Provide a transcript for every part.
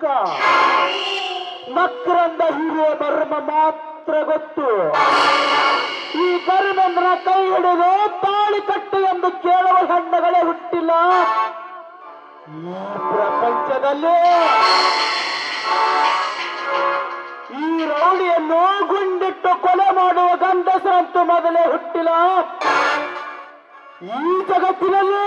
ಲೆಕ್ಕ? ಮಕ್ಕರಂದ ಹೀರುವ ಧರ್ಮ ಮಾತ್ರ ಗೊತ್ತು. ಈ ಕರ್ಮಂದ್ರ ಕೈ ಹಿಡಿದು ತಾಳಿ ಕಟ್ಟು ಎಂದು ಕೇಳುವ ಸಣ್ಣಗಳೇ ಹುಟ್ಟಿಲ್ಲ. ಈ ಪ್ರಪಂಚದಲ್ಲಿ ಈ ರೌಡಿಯನ್ನು ಗುಂಡಿಟ್ಟು ಕೊಲೆ ಮಾಡುವ ಗಂಧಸರಂತೂ ಮೊದಲೇ ಹುಟ್ಟಿಲ್ಲ. ಈ ಜಗತ್ತಿನಲ್ಲಿ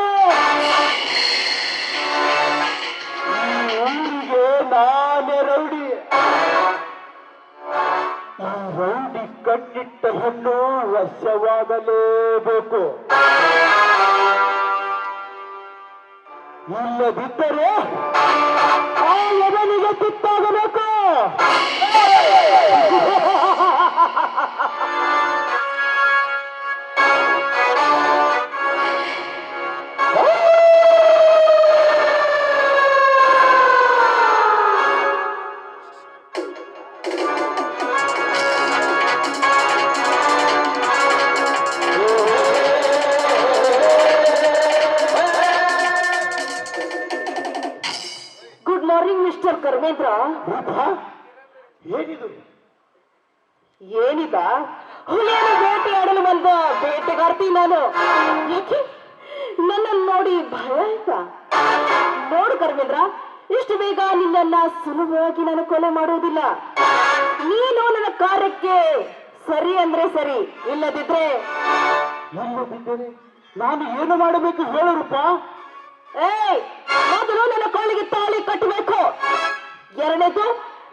ಈ ಊರಿಗೆ ನಾನೇ ರೌಡಿ. ಈ ರೌಡಿ ಕಣ್ಣಿಟ್ಟ ಹೆಣ್ಣು ವಶವಾಗಲೇಬೇಕು. ಇಲ್ಲದಿದ್ದರೆ ಆ ತಿತ್ತಾಗಬೇಕು ಕರ್ಮೇಂದ್ರ? ಏನಿದು? ಏನಿದ? ಹುಲಿಯನ್ನು ಬೇಟೆಯಾಡಲು ಬಂದ ಬೇಟೆಗಾರ್ತಿ ನಾನು. ನನ್ನನ್ನು ನೋಡಿ ಭಯ ಆಯ್ತಾ? ನೋಡು ಕರ್ಮೇಂದ್ರ ಇಷ್ಟು ಬೇಗ ನಿನ್ನನ್ನ ಸುಲಭವಾಗಿ ನಾನು ಕೊಲೆ ಮಾಡುವುದಿಲ್ಲ. ನೀನು ನನ್ನ ಕಾರ್ಯಕ್ಕೆ ಸರಿ ಅಂದ್ರೆ ಸರಿ ಇಲ್ಲದಿದ್ರೆ? ನಾನು ಏನು ಮಾಡಬೇಕು ಹೇಳು ರೂಪಾ. ಏಯ್! ಮೊದಲು ನನ್ನ ಕೊಳ್ಳಿಗೆ ತಾಳಿ ಕಟ್ಟಬೇಕು. ಎರಡನೇದು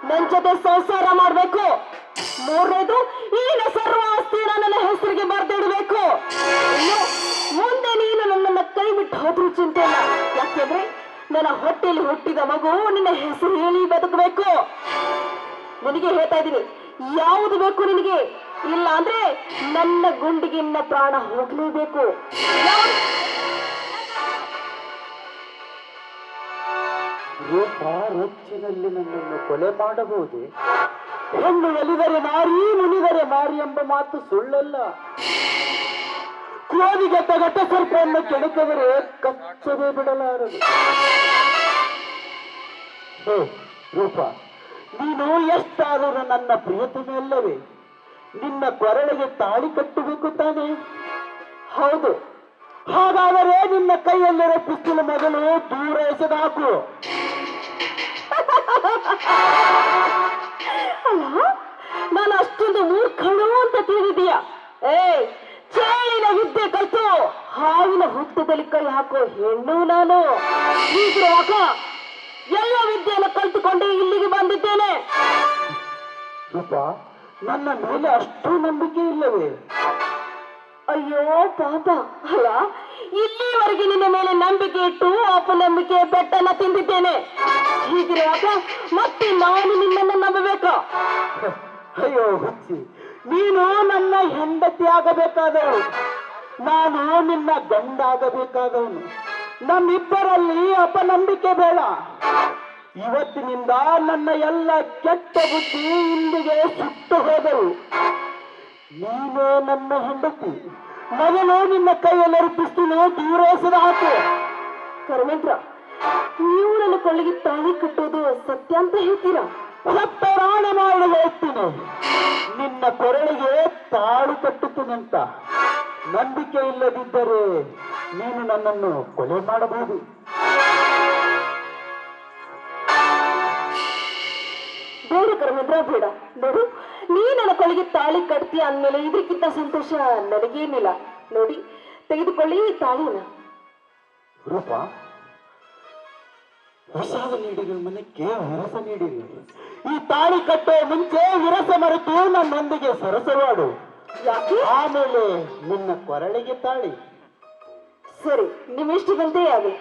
ನನ್ನ ಜೊತೆ ಸಂಸಾರ ಮಾಡಬೇಕು. ಮೂರನೇದು ಈಗ ಸರ್ವ ಆಸ್ತಿನ ನನ್ನ ಹೆಸರಿಗೆ ಬರೆದಿಡಬೇಕು ಮುಂದೆ ನೀನು ನನ್ನನ್ನ ಕೈ ಬಿಟ್ಟು ಹೋದ್ರೂ ಚಿಂತೆ ಇಲ್ಲ ಯಾಕೆಂದ್ರೆ ನನ್ನ ಹೊಟ್ಟೆಯಲ್ಲಿ ಹುಟ್ಟಿದ ಮಗು ನಿನ್ನ ಹೆಸರು ಹೇಳಿ ಬದುಕಬೇಕು. ನಿನಗೆ ಹೇಳ್ತಾ ಇದ್ದೀನಿ, ಯಾವುದು ಬೇಕು ನಿನಗೆ? ಇಲ್ಲ ಅಂದ್ರೆ ನನ್ನ ಗುಂಡಿಗೆ ನಿನ್ನ ಪ್ರಾಣ ಹೋಗ್ಲೇಬೇಕು. ರೂಪ ರೊಚ್ಚಿನಲ್ಲಿ ನನ್ನನ್ನು ಕೊಲೆ ಮಾಡಬಹುದೇ? ಹೆಣ್ಣು ಒಲಿದರೆ ಮಾರಿ, ಮುನಿದರೆ ಮಾರಿ ಎಂಬ ಮಾತು ಸುಳ್ಳಲ್ಲ. ಕೋದಿಗೆ ತಗಟ ಸರ್ಪವನ್ನು ಕೆಣಕಿದರೆ ಕಚ್ಚದೆ ಬಿಡಲಾರದು. ಹೇ, ರೂಪ, ನೀನು ಎಷ್ಟಾದರೂ ನನ್ನ ಪ್ರಿಯತಮೆ ಅಲ್ಲವೇ? ನಿನ್ನ ಕೊರಳಿಗೆ ತಾಳಿ ಕಟ್ಟಬೇಕು ತಾನೆ? ಹೌದು. ಹಾಗಾದರೆ ನಿನ್ನ ಕೈಯಲ್ಲಿರೋ ಪಿಸ್ತೂಲ್ ಮೊದಲು ದೂರ ಎಸೆದಾಕು. ಅಲ್ಲ, ನಾನು ಅಷ್ಟೊಂದು ಮೂರ್ಖಳು ಅಂತ ತಿಳಿದಿದೀಯ ಏ ಚೇಳಿನ ವಿದ್ಯೆ ಕಲ್ತು ಹಾವಿನ ಹುತ್ತದಲ್ಲಿ ಕೈ ಹಾಕೋ ಹೆಣ್ಣು ನಾನು. ಹೀಗಿರುವಾಗ ಎಲ್ಲ ವಿದ್ಯೆಯನ್ನು ಕಲ್ತುಕೊಂಡು ಇಲ್ಲಿಗೆ ಬಂದಿದ್ದೇನೆ. ರೂಪ, ನನ್ನ ಮೇಲೆ ಅಷ್ಟು ನಂಬಿಕೆ ಇಲ್ಲವೇ? ಅಯ್ಯೋ, ಪಾಪ. ಅಲ್ಲ, ಇಲ್ಲಿವರೆಗೆ ನಿನ್ನ ಮೇಲೆ ನಂಬಿಕೆ ಇಟ್ಟು ಅಪನಂಬಿಕೆ ಬೆಟ್ಟನ್ನ ತಿಂದಿದ್ದೇನೆ. ಹೀಗಿರುವಾಗ ಮತ್ತೆ ನಾನು ನಿನ್ನನ್ನು ನಂಬಬೇಕು. ಅಯ್ಯೋ, ಹುಚ್ಚಿ. ನೀನು ನನ್ನ ಹೆಂಡತಿ ಆಗಬೇಕಾದವನು ನಾನು ನಿನ್ನ ಗಂಡ ಆಗಬೇಕಾದವನು. ನಮ್ಮಿಬ್ಬರಲ್ಲಿ ಅಪನಂಬಿಕೆ ಬೇಡ. ಇವತ್ತಿನಿಂದ ನನ್ನ ಎಲ್ಲ ಕೆಟ್ಟ ಬುದ್ಧಿ ಇಲ್ಲಿಗೆ ಸುಟ್ಟು ಹೋದವು. ನೀನೇ ನನ್ನ ಹೆಂಡತಿ. ಮೊದಲು ನಿನ್ನ ಕೈಯಲ್ಲಿ ಪಿಸ್ತೂಲು ದೂರ ಎಸೆದ ಹಾಕು ಕರ್ಮೇಂದ್ರ ನೀವು ನನ್ನ ಕೊಳ್ಳಿಗೆ ತಾಳಿ ಕಟ್ಟೋದು ಸತ್ಯ ಅಂತ ಹೇಳ್ತೀರಾ? ಸತ್ತರಾಣ ಮಾಡಿ ಹೇಳ್ತೀನಿ. ನಿನ್ನ ಕೊರಳಿಗೆ ತಾಳು ಕಟ್ಟುತ್ತೇನೆ ಅಂತ ನಂಬಿಕೆ ಇಲ್ಲದಿದ್ದರೆ ನೀನು ನನ್ನನ್ನು ಕೊಲೆ ಮಾಡಬಹುದು. ಬೇಡ ಕರ್ಮೇಂದ್ರ ಬೇಡ. ನೋಡು ನೀ ನನ್ನ ಕೊಳಗೆ ತಾಳಿ ಕಟ್ತೀಯ ಅಂದ್ಮೇಲೆ ಇದಕ್ಕಿಂತ ಸಂತೋಷ ನನಗೇನಿಲ್ಲ. ನೋಡಿ ತೆಗೆದುಕೊಳ್ಳಿ ಈ ತಾಳಿನ. ರೂಪ ಪ್ರಸಾದ ನೀಡಿರಿ ಮನಕ್ಕೆ ವಿರಸ ನೀಡಿರಿ. ಈ ತಾಳಿ ಕಟ್ಟೋ ಮುಂಚೆ ವಿರಸ ಮರೆತು ನನ್ನೊಂದಿಗೆ ಸರಸವಾಡು. ಯಾಕೆ? ಆಮೇಲೆ ನಿನ್ನ ಕೊರಳಿಗೆ ತಾಳಿ. ಸರಿ ನಿಮ್ಮಿಷ್ಟದಂತೆ ಆಗಲಿ.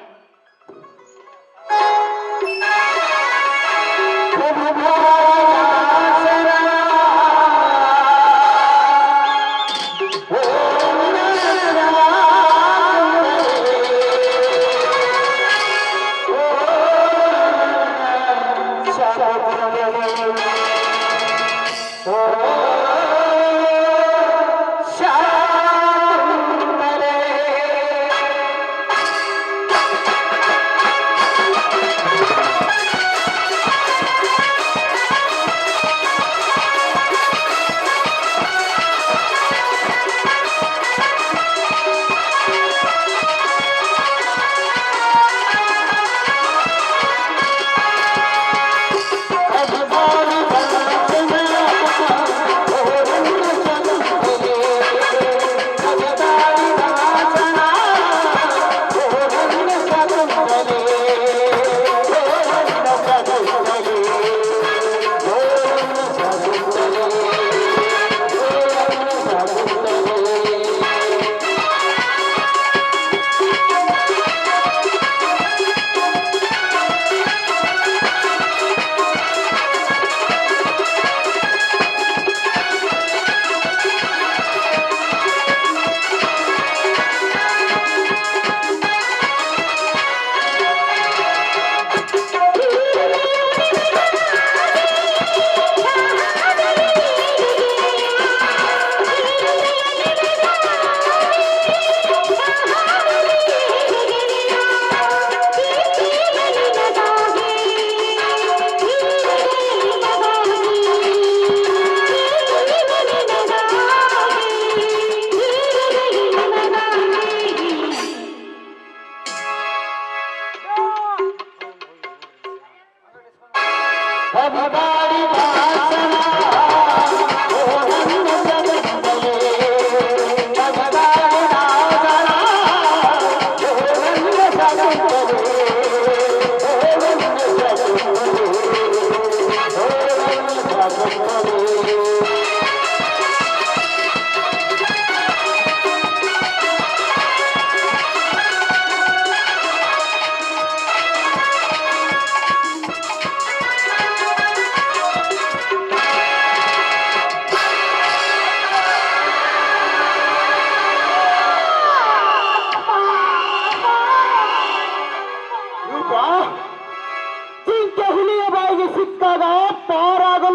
Música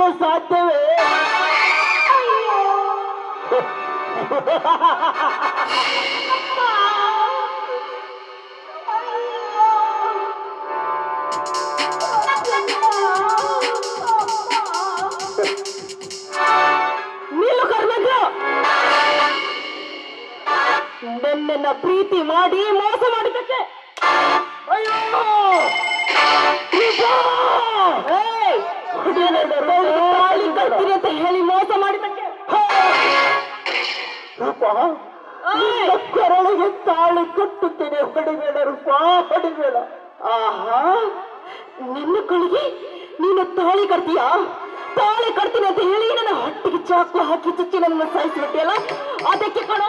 ಮಾಡಲು ಸಾಧ್ಯವೇ? ನಿಲ್ಲು ಕರ್ಮಂದ್ರ ನನ್ನನ್ನ ಪ್ರೀತಿ ಮಾಡಿ ಮೋಸ ಮಾಡಿದ್ದಕ್ಕೆ! ಅಯ್ಯೋ! ತಾಳಿ ಕಟ್ಟುತ್ತೇನೆ ಹೊಡಿಬೇಡ ರೂಪ ಹೊಡಿಬೇಡ. ಆಹಾ, ನನ್ನ ಕಳಿಗೆ ನೀನು ತಾಳಿ ಕಟ್ತೀಯಾ? ತಾಳಿ ಕಟ್ತೀನಿ ಅಂತ ಹೇಳಿ ನನ್ನ ಹಟ್ಟಿಗೆ ಚಾಕು ಹಾಕಿ ಚುಚ್ಚಿ ನನ್ನ ಸಾಯಿಸಿಬಿಟ್ಟಿಯಲ್ಲ? ಅದಕ್ಕೆ ಕಣ